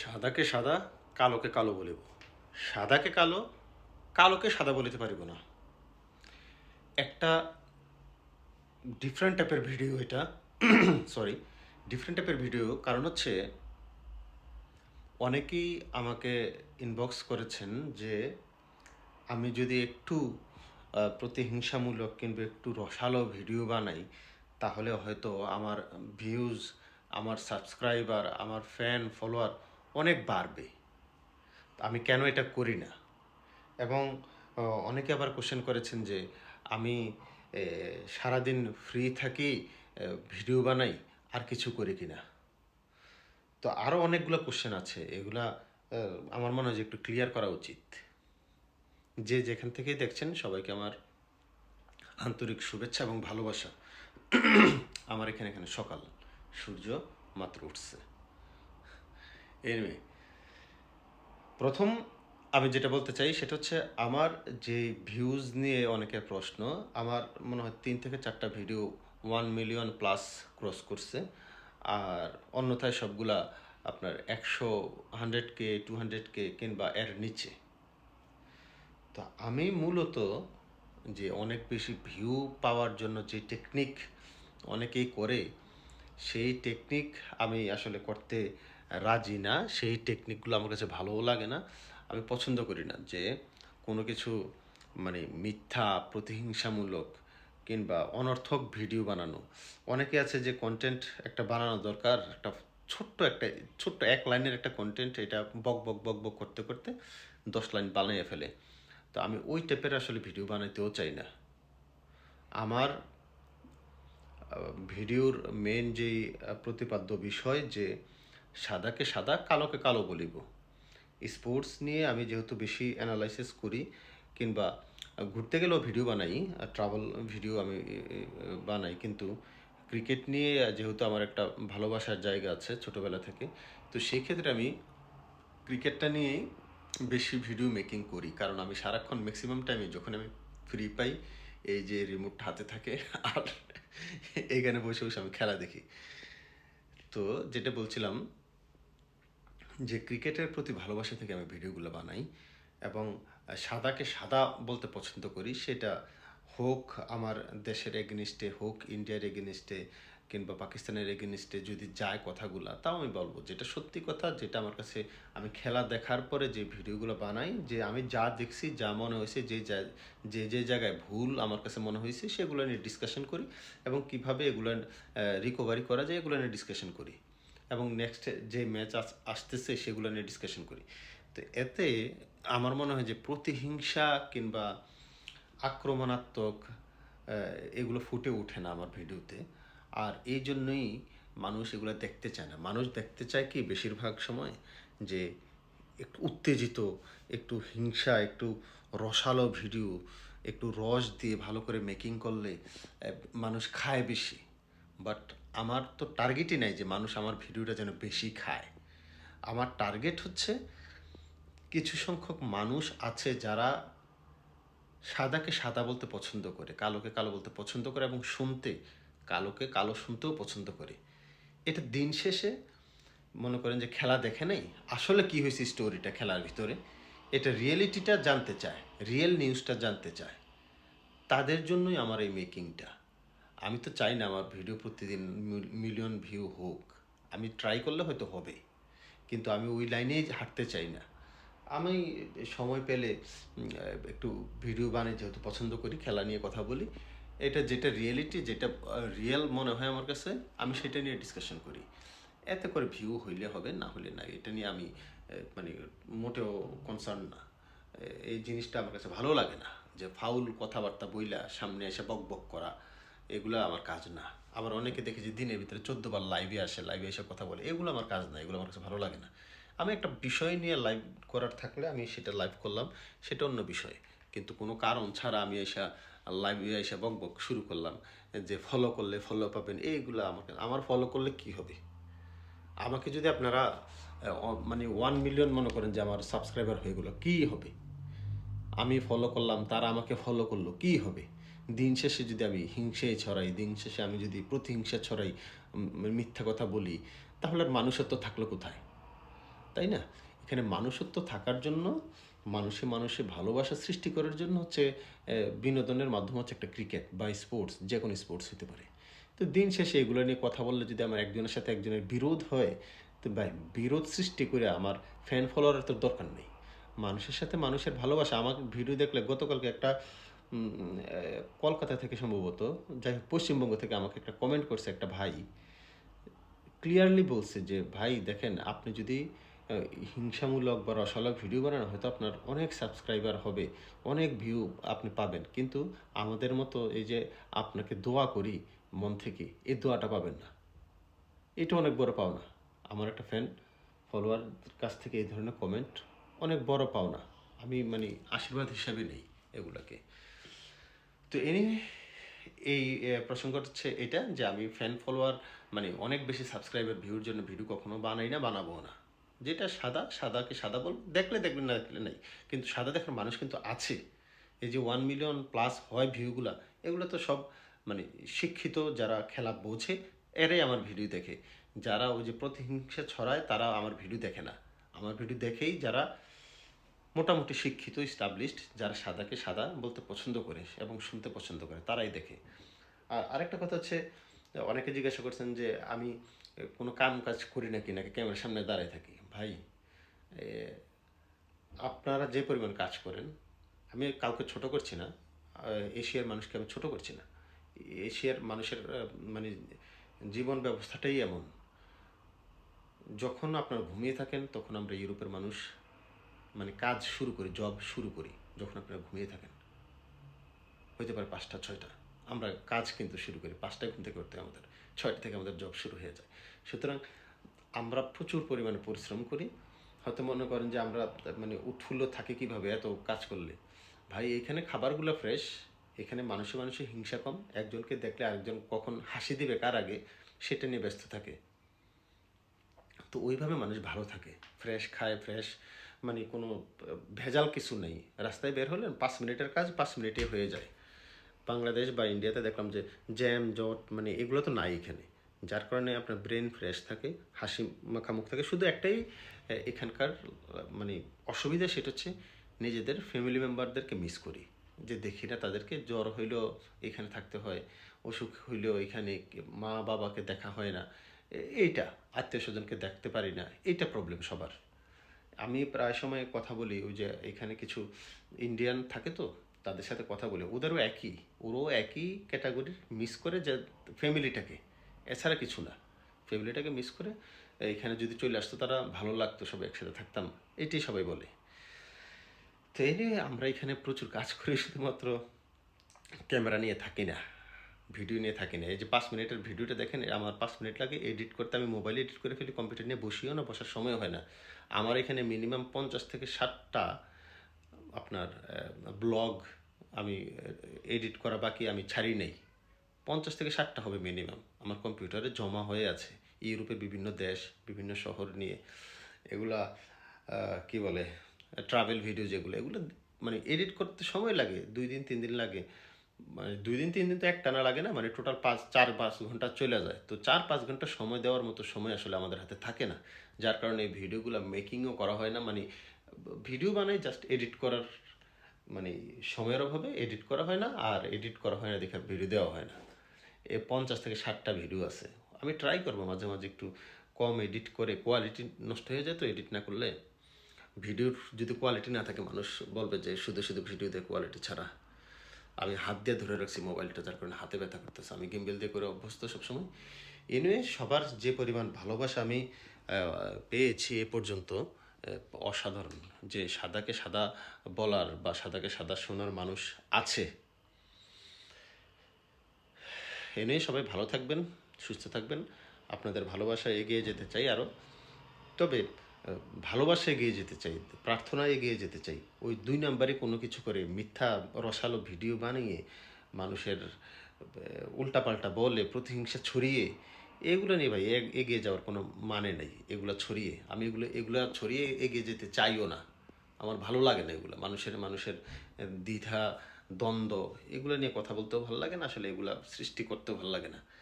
সাদাকে সাদা, কালোকে কালো বলিব। সাদাকে কালো, কালোকে সাদা বলিতে পারিব না। একটা ডিফারেন্ট টাইপের ভিডিও এটা। সরি ডিফারেন্ট টাইপের ভিডিও কারণ হচ্ছে অনেকেই আমাকে ইনবক্স করেছেন যে আমি যদি একটু প্রতিহিংসামূলক কিংবা একটু রসালো ভিডিও বানাই, তাহলে হয়তো আমার ভিউজ আমার সাবস্ক্রাইবার আমার ফ্যান ফলোয়ার অনেক বাড়বে। আমি কেন এটা করি না? এবং অনেকে আবার কোশ্চেন করেছেন যে, আমি সারাদিন ফ্রি থাকি ভিডিও বানাই, আর কিছু করি কি না তো আরও অনেকগুলো কোশ্চেন আছে, এগুলা আমার মনে হয় যে একটু ক্লিয়ার করা উচিত। যে যেখান থেকেই দেখছেন, সবাইকে আমার আন্তরিক শুভেচ্ছা এবং ভালোবাসা। আমার এখানে এখানে সকাল, সূর্য মাত্র উঠছে। এনিওয়ে প্রথম আমি যেটা বলতে চাই সেটা হচ্ছে আমার যে ভিউজ নিয়ে অনেকের প্রশ্ন, আমার মনে হয় তিন থেকে চারটা video one million plus cross করছে। আর অন্যথায় সবগুলা আপনার একশো hundred K two hundred K কিংবা এর নিচে। তো আমি মূলত যে অনেক বেশি ভিউ পাওয়ার জন্য যে টেকনিক অনেকেই করে, সেই টেকনিক আমি আসলে করতে রাজি না, সেই টেকনিকগুলো আমার কাছে ভালোও লাগে না। আমি পছন্দ করি না যে কোনো কিছু মানে মিথ্যা, প্রতিহিংসামূলক কিংবা অনর্থক ভিডিও বানানো। অনেকে আছে যে কন্টেন্ট একটা বানানো দরকার, একটা ছোট্ট একটা, ছোট্ট এক লাইনের একটা কন্টেন্ট এটা বক বক বক বক করতে করতে দশ লাইন বানিয়ে ফেলে। তো আমি ওই টাইপের আসলে ভিডিও বানাইতেও চাই না। আমার ভিডিওর মেন যেই প্রতিপাদ্য বিষয় যে সাদাকে সাদা, কালোকে কালো বলিব। স্পোর্টস নিয়ে আমি যেহেতু বেশি অ্যানালাইসিস করি, কিংবা ঘুরতে গেলেও ভিডিও বানাই ট্রাভেল ভিডিও আমি বানাই, কিন্তু ক্রিকেট নিয়ে যেহেতু আমার একটা ভালোবাসার জায়গা আছে ছোটোবেলা থেকে, তো সেই ক্ষেত্রে আমি ক্রিকেটটা নিয়েই বেশি ভিডিও মেকিং করি। কারণ আমি সারাক্ষণ ম্যাক্সিমাম টাইমে যখন আমি ফ্রি পাই, এই যে রিমোট হাতে থাকে, আর এখানে বসে বসে আমি খেলা দেখি। তো যেটা বলছিলাম যে ক্রিকেটের প্রতি ভালোবাসা থেকে আমি ভিডিওগুলো বানাই এবং সাদাকে সাদা বলতে পছন্দ করি, সেটা হোক আমার দেশের এগেনিস্টে, হোক ইন্ডিয়ার এগেনিস্টে কিংবা পাকিস্তানের এগেনিস্টে যদি যায় কথাগুলো, তাও আমি বলব যেটা সত্যি কথা, যেটা আমার কাছে আমি খেলা দেখার পরে যে ভিডিওগুলো বানাই, যে আমি যা দেখছি, যা মনে হয়েছে, যে যে যে জায়গায় ভুল আমার কাছে মনে হয়েছে, সেগুলো নিয়ে ডিসকাশন করি এবং কীভাবে এগুলো রিকভারি করা যায়, এগুলো নিয়ে ডিসকাশন করি। এবং নেক্সট যে ম্যাচ আসতেছে সেগুলো নিয়ে ডিসকাশন করি। তো এতে আমার মনে হয় যে প্রতিহিংসা কিংবা আক্রমণাত্মক এগুলো ফুটে ওঠে না আমার ভিডিওতে আর এই জন্যই মানুষ এগুলো দেখতে চায় না। মানুষ দেখতে চায় কি বেশিরভাগ সময় যে একটু উত্তেজিত, একটু হিংসা, একটু রসালো ভিডিও একটু রস দিয়ে ভালো করে মেকিং করলে মানুষ খায় বেশি। বাট আমার তো টার্গেটই নাই যে মানুষ আমার ভিডিওটা যেন বেশি খায়। আমার টার্গেট হচ্ছে কিছু সংখ্যক মানুষ আছে যারা সাদাকে সাদা বলতে পছন্দ করে, কালোকে কালো বলতে পছন্দ করে এবং শুনতে কালোকে কালো শুনতেও পছন্দ করে। এটা দিন শেষে মনে করেন যে খেলা দেখে নেই। আসলে কি হয়েছে স্টোরিটা খেলার ভিতরে? এটা রিয়েলিটিটা জানতে চায় রিয়েল নিউজটা জানতে চায়। তাদের জন্যই আমার এই মেকিংটা আমি তো চাই না আমার ভিডিও প্রতিদিন মিলিয়ন ভিউ হোক। আমি ট্রাই করলে হয়তো হবে, কিন্তু আমি ওই লাইনেই হাঁটতে চাই না। আমি সময় পেলে একটু ভিডিও বানাই যেহেতু পছন্দ করি, খেলা নিয়ে কথা বলি, এটা যেটা রিয়েলিটি যেটা রিয়েল মনে হয় আমার কাছে, আমি সেটা নিয়ে ডিসকাশন করি। এতে করে ভিউ হইলে হবে, না হলে না এটা নিয়ে আমি মানে মোটেও কনসার্ন না। এই জিনিসটা আমার কাছে ভালো লাগে না, যে ফাউল কথাবার্তা বইলা সামনে এসে বক বক করা এগুলো আমার কাজ না। আবার অনেকে দেখেছি দিনের ভিতরে চোদ্দ বার লাইভে আসে লাইভে এসে কথা বলে। এগুলো আমার কাজ না, এগুলো আমার কাছে ভালো লাগে না। আমি একটা বিষয় নিয়ে লাইভ করার থাকলে আমি সেটা লাইভ করলাম, সেটা অন্য বিষয়। কিন্তু কোনো কারণ ছাড়া আমি এসে লাইভে এসে বক বক শুরু করলাম, যে ফলো করলে ফলো পাবেন, এইগুলো আমাকে, আমার ফলো করলে কি হবে? আমাকে যদি আপনারা মানে ওয়ান মিলিয়ন মনে করেন যে আমার সাবস্ক্রাইবার হয়ে গেলো, কী হবে? আমি ফলো করলাম, তারা আমাকে ফলো করল, কি হবে? দিন শেষে যদি আমি হিংসে ছড়াই, দিন শেষে আমি যদি প্রতিহিংসা ছড়াই মিথ্যা কথা বলি, তাহলে আর মানুষের তো থাকল কোথায়? তাই না? এখানে মানুষত্ব থাকার জন্য, মানুষে মানুষে ভালোবাসা সৃষ্টি করার জন্য হচ্ছে বিনোদনের মাধ্যম হচ্ছে একটা ক্রিকেট বা স্পোর্টস যে কোনো স্পোর্টস হতে পারে। তো দিন শেষে এগুলো নিয়ে কথা বললে যদি আমার একজনের সাথে একজনের বিরোধ হয়, তো ভাই, বিরোধ সৃষ্টি করে আমার ফ্যান ফলোয়ারের তো দরকার নেই। মানুষের সাথে মানুষের ভালোবাসা আমার ভিডিও দেখলে গতকালকে একটা কলকাতা থেকে সম্ভবত, যাই হোক, পশ্চিমবঙ্গ থেকে আমাকে একটা কমেন্ট করছে একটা ভাই। ক্লিয়ারলি বলছে যে, ভাই, দেখেন, আপনি যদি হিংসামূলক বা রসালক ভিডিও বানান, হয়তো আপনার অনেক সাবস্ক্রাইবার হবে, অনেক ভিউ আপনি পাবেন। কিন্তু আমাদের মতো এই যে আপনাকে দোয়া করি মন থেকে, এই দোয়াটা পাবেন না। এটা অনেক বড় পাওনা। আমার একটা ফ্যান ফলোয়ার কাছ থেকে এই ধরনের কমেন্ট অনেক বড় পাওনা। আমি মানে আশীর্বাদ হিসাবে নেই এগুলাকে। তো এনি এই আহ, প্রসঙ্গটা হচ্ছে এটা যে আমি ফ্যান ফলোয়ার মানে অনেক বেশি সাবস্ক্রাইবার ভিউর জন্য ভিডিও কখনো বানাই না বানাবো না। যেটা সাদা সাদাকে সাদা বল দেখলে দেখলে না দেখলে নাই। কিন্তু সাদা দেখার মানুষ কিন্তু আছে। এই যে ওয়ান মিলিয়ন প্লাস হয় ভিউগুলা এগুলো তো সব মানে শিক্ষিত যারা খেলা বোঝে এরাই আমার ভিডিও দেখে। যারা ওই যে প্রতিহিংসা ছড়ায় তারা আমার ভিডিও দেখে না। আমার ভিডিও দেখেই যারা মোটামুটি শিক্ষিত স্টাবলিশড যারা সাদাকে সাদা বলতে পছন্দ করে এবং শুনতে পছন্দ করে, তারাই দেখে। আর আরেকটা কথা হচ্ছে, অনেকে জিজ্ঞাসা করছেন যে, আমি কোনো কাম কাজ করি নাকি? নাকি ক্যামেরার সামনে দাঁড়ায় থাকি? ভাই আপনারা যে পরিমাণ কাজ করেন, আমি কাউকে ছোট করছি না, এশিয়ার মানুষকে আমি ছোট করছি না। এশিয়ার মানুষের মানে জীবন ব্যবস্থাটাই এমন। যখন আপনারা ঘুমিয়ে থাকেন, তখন আমরা ইউরোপের মানুষ মানে কাজ শুরু করি জব শুরু করি, যখন আপনারা ঘুমিয়ে থাকেন। হইতে পারে পাঁচটা, ছয়টা। আমরা কাজ কিন্তু শুরু করি, পাঁচটায় ঘুম থেকে করতে আমাদের। ছয়টা থেকে আমাদের জব শুরু হয়ে যায়। সুতরাং আমরা প্রচুর পরিমাণে পরিশ্রম করি। হয়তো মনে করেন যে আমরা মানে উৎফুল্ল থাকি কীভাবে, এত কাজ করলে। ভাই, এখানে খাবারগুলো ফ্রেশ এখানে মানুষে মানুষে হিংসা কম। একজনকে দেখলে আরেকজন কখন হাসি দিবে কার আগে, সেটা নিয়ে ব্যস্ত থাকে। তো ওইভাবে মানুষ ভালো থাকে। ফ্রেশ খায় ফ্রেশ মানে কোনো ভেজাল কিছু নেই। রাস্তায় বের হলেন, পাঁচ মিনিটের কাজ, পাঁচ মিনিটে হয়ে যায়। বাংলাদেশ বা ইন্ডিয়াতে দেখলাম যে জ্যাম, জট মানে এগুলো তো নাই এখানে। যার কারণে আপনার ব্রেন ফ্রেশ থাকে, হাসি মাখা মুখ থাকে। শুধু একটাই এখানকার মানে অসুবিধা সেটা হচ্ছে নিজেদের ফ্যামিলি মেম্বারদেরকে মিস করি। যে দেখি না তাদেরকে, জ্বর হইলেও এখানে থাকতে হয়, অসুখ হইলেও এখানে মা বাবাকে দেখা হয় না। এইটা আত্মীয় স্বজনকে দেখতে পারি না, এইটা প্রবলেম সবার। আমি প্রায় সময় কথা বলি, ওই যে এখানে কিছু ইন্ডিয়ান থাকে তো, তাদের সাথে কথা বলি। ওদেরও একই, ওরও একই ক্যাটাগরির মিস করে যে ফ্যামিলিটাকে এছাড়া কিছু না। ফ্যামিলিটাকে মিস করে এখানে যদি চলে আসতো, তারা ভালো লাগতো সবাই একসাথে থাকতাম। এটাই সবাই বলে। তো এই নিয়ে আমরা এখানে প্রচুর কাজ করি, শুধুমাত্র ক্যামেরা নিয়ে থাকি না। ভিডিও নিয়ে থাকি না। এই যে পাঁচ মিনিটের ভিডিওটা দেখেন, আমার পাঁচ মিনিট লাগে এডিট করতে। আমি মোবাইলে এডিট করে ফেলি, কম্পিউটার নিয়ে বসিও না, বসার সময় হয় না। আমার এখানে মিনিমাম পঞ্চাশ থেকে ষাটটা আপনার ব্লগ আমি এডিট করা বাকি আমি ছাড়ি নেই। পঞ্চাশ থেকে ষাটটা হবে মিনিমাম। আমার কম্পিউটারে জমা হয়ে আছে। ইউরোপের বিভিন্ন দেশ, বিভিন্ন শহর নিয়ে এগুলা কি বলে, ট্রাভেল ভিডিও যেগুলো, এগুলো মানে এডিট করতে সময় লাগে, দুই দিন, তিন দিন লাগে। মানে দুই দিন, তিন দিন তো এক টানা লাগে না মানে টোটাল পাঁচ, চার, পাঁচ ঘণ্টা চলে যায়। তো চার, পাঁচ ঘণ্টা সময় দেওয়ার মতো সময় আসলে আমাদের হাতে থাকে না। যার কারণে এই ভিডিওগুলো মেকিংও করা হয় না মানে ভিডিও বানাই জাস্ট এডিট করার মানে সময়ের অভাবে এডিট করা হয় না, আর এডিট করা হয় না দেখে ভিডিও দেওয়া হয় না। এ পঞ্চাশ থেকে ষাটটা ভিডিও আছে। আমি ট্রাই করব মাঝে মাঝে একটু কম এডিট করে কোয়ালিটি নষ্ট হয়ে যায় তো এডিট না করলে। ভিডিওর যদি কোয়ালিটি না থাকে, মানুষ বলবে যে শুধু শুধু ভিডিওতে কোয়ালিটি ছাড়া। আমি হাত দিয়ে ধরে রাখছি মোবাইলটা, যার কারণে হাতে ব্যথা করতেছে। আমি গেমবেল দিয়ে করে অভ্যস্ত সবসময়। এনিওয়ে সবার যে পরিমাণ ভালোবাসা আমি পেয়েছি এ পর্যন্ত অসাধারণ। যে সাদাকে সাদা বলার বা সাদাকে সাদা শোনার মানুষ আছে। এ নিয়ে সবাই ভালো থাকবেন, সুস্থ থাকবেন। আপনাদের ভালোবাসা এগিয়ে যেতে চাই আরও তবে ভালোবাসা এগিয়ে যেতে চাই, প্রার্থনায় এগিয়ে যেতে চাই, ওই দুই নাম্বারে কোনো কিছু করে মিথ্যা, রসালো ভিডিও বানিয়ে মানুষের উল্টাপাল্টা বলে, প্রতিহিংসা ছড়িয়ে, এগুলো নিয়ে ভাই এগ- এগিয়ে যাওয়ার কোনো মানে নেই, এগুলো ছড়িয়ে। আমি এগুলো এগুলো ছড়িয়ে এগিয়ে যেতে চাইও না। আমার ভালো লাগে না এগুলো। মানুষের মানুষের দ্বিধা, দ্বন্দ্ব, এগুলো নিয়ে কথা বলতেও ভালো লাগে না, আসলে এগুলা সৃষ্টি করতেও ভালো লাগে না।